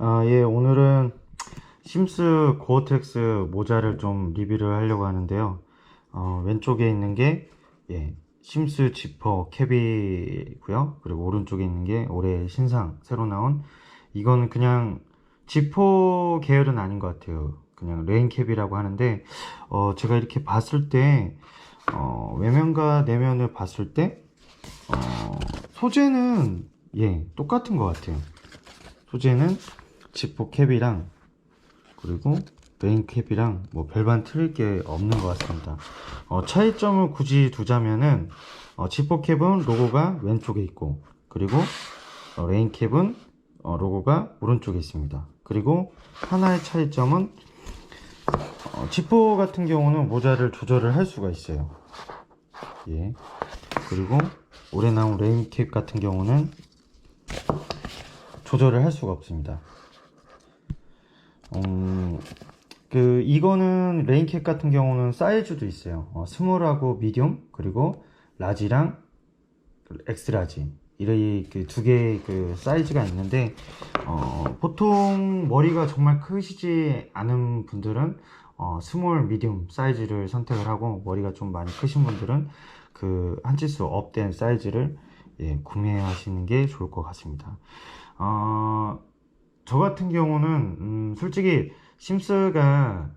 아, 예, 오늘은 심스 고어텍스 모자를 좀 리뷰를 하려고 하는데요. 어, 왼쪽에 있는 게, 예, 심스 지퍼 캡이고요. 그리고 오른쪽에 있는 게 올해 신상, 새로 나온, 이거는 그냥 지퍼 계열은 아닌 것 같아요. 그냥 레인캡이라고 하는데, 어, 제가 이렇게 봤을 때, 어, 외면과 내면을 봤을 때, 어, 소재는, 예, 똑같은 것 같아요. 소재는 지퍼 캡이랑 그리고 메인 캡이랑 뭐 별반 틀릴 게 없는 것 같습니다. 어, 차이점을 굳이 두자면은 어, 지퍼 캡은 로고가 왼쪽에 있고 그리고 어, 레인 캡은 어, 로고가 오른쪽에 있습니다. 그리고 하나의 차이점은 어, 지퍼 같은 경우는 모자를 조절을 할 수가 있어요. 예. 그리고 올해 나온 레인 캡 같은 경우는 조절을 할 수가 없습니다. 음, 그 이거는 레인캡 같은 경우는 사이즈도 있어요. 어, 스몰하고 미디움 그리고 라지랑 엑스라지 이런 그두 개의 그 사이즈가 있는데 어, 보통 머리가 정말 크시지 않은 분들은 어, 스몰 미디움 사이즈를 선택을 하고 머리가 좀 많이 크신 분들은 그 한 치수 업된 사이즈를 예, 구매하시는 게 좋을 것 같습니다. 어, 저 같은 경우는 음, 솔직히 심스가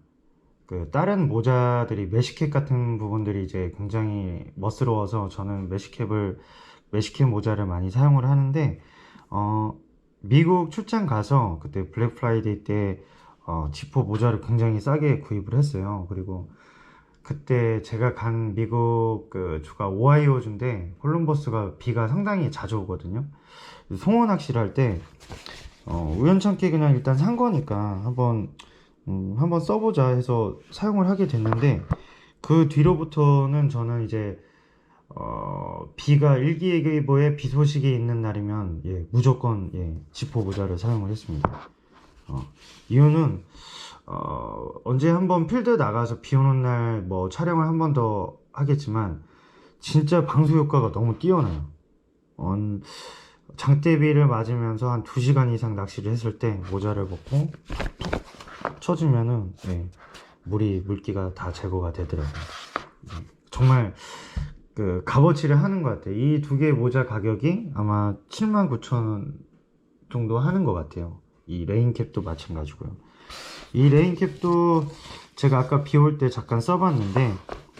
그 다른 모자들이 메시캡 같은 부분들이 이제 굉장히 멋스러워서 저는 메시캡을 메시캡 모자를 많이 사용을 하는데 어, 미국 출장 가서 그때 블랙 프라이데이 때 어, 지퍼 모자를 굉장히 싸게 구입을 했어요. 그리고 그때 제가 간 미국 그 주가 오하이오 주인데 콜럼버스가 비가 상당히 자주 오거든요. 송어 낚시를 할 때 어, 우연찮게 그냥 일단 산 거니까 한번 음, 한번 써보자 해서 사용을 하게 됐는데 그 뒤로부터는 저는 이제 어, 비가 일기예보에 비 소식이 있는 날이면 예, 무조건 예, 지퍼 모자를 사용을 했습니다. 어, 이유는 어, 언제 한번 필드 나가서 비 오는 날 뭐 촬영을 한 번 더 하겠지만 진짜 방수 효과가 너무 뛰어나요. 어, 장대비를 맞으면서 한 2시간 이상 낚시를 했을 때 모자를 벗고 툭 쳐주면은 예, 물이 물기가 다 제거가 되더라고요. 예, 정말 그 값어치를 하는 것 같아요. 이 두 개의 모자 가격이 아마 79,000원 정도 하는 것 같아요. 이 레인캡도 마찬가지고요. 이 레인캡도 제가 아까 비 올 때 잠깐 써봤는데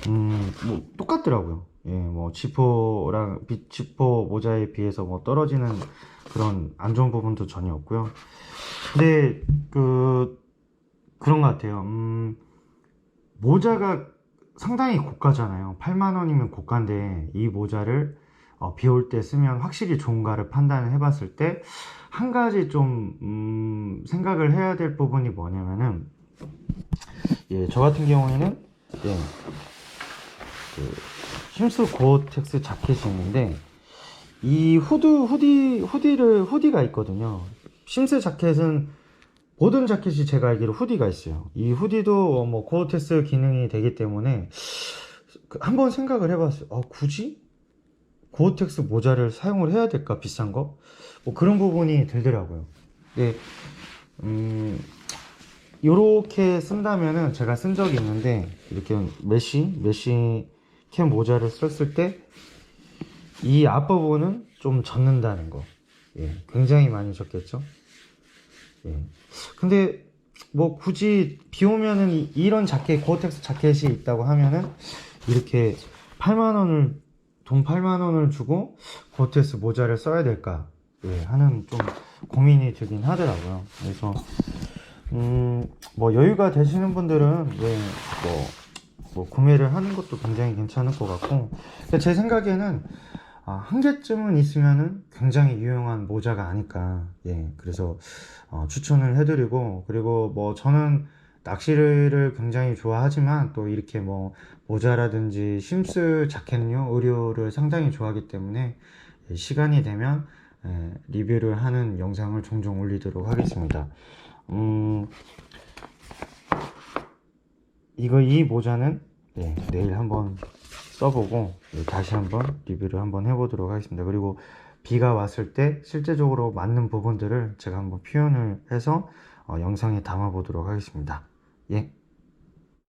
음, 뭐 똑같더라고요. 예, 뭐 지퍼랑 비, 지퍼 모자에 비해서 뭐 떨어지는 그런 안 좋은 부분도 전혀 없고요. 근데 그 그런 것 같아요. 음, 모자가 상당히 고가잖아요. 8만 원이면 고가인데 이 모자를 어, 비올 때 쓰면 확실히 좋은가를 판단을 해봤을 때 한 가지 좀 음, 생각을 해야 될 부분이 뭐냐면은 예, 저 같은 경우에는 예, 그 힘스 고어텍스 자켓이 있는데 이 후드 후디 후디를 후디가 있거든요. 심스 자켓은 모든 자켓이 제가 알기로 후디가 있어요. 이 후디도 뭐 고어텍스 기능이 되기 때문에 그 한번 생각을 해봤어요. 아, 굳이 고어텍스 모자를 사용을 해야 될까 비싼 거? 뭐 그런 부분이 들더라고요. 네, 음, 요렇게 쓴다면은 제가 쓴 적이 있는데 이렇게 메시 메시 캠 모자를 썼을 때 이 앞부분은 좀 젖는다는 거. 예, 굉장히 많이 젖겠죠. 예. 근데 뭐 굳이 비 오면은 이- 이런 자켓 고어텍스 자켓이 있다고 하면은 이렇게 8만 원을 돈 8만 원을 주고 고어텍스 모자를 써야 될까 예, 하는 좀 고민이 들긴 하더라고요. 그래서 음, 뭐 여유가 되시는 분들은 예, 뭐, 뭐 구매를 하는 것도 굉장히 괜찮을 것 같고 제 생각에는 아, 한 개쯤은 있으면은 굉장히 유용한 모자가 아닐까 예 그래서 어, 추천을 해드리고 그리고 뭐 저는 낚시를 굉장히 좋아하지만 또 이렇게 뭐 모자라든지 심스 자켓요 의류를 상당히 좋아하기 때문에 예, 시간이 되면 예, 리뷰를 하는 영상을 종종 올리도록 하겠습니다. 음, 이거 이 모자는 예, 내일 한번 써보고 예, 다시 한번 리뷰를 한번 해보도록 하겠습니다. 그리고 비가 왔을 때 실제적으로 맞는 부분들을 제가 한번 표현을 해서 어, 영상에 담아 보도록 하겠습니다. 예.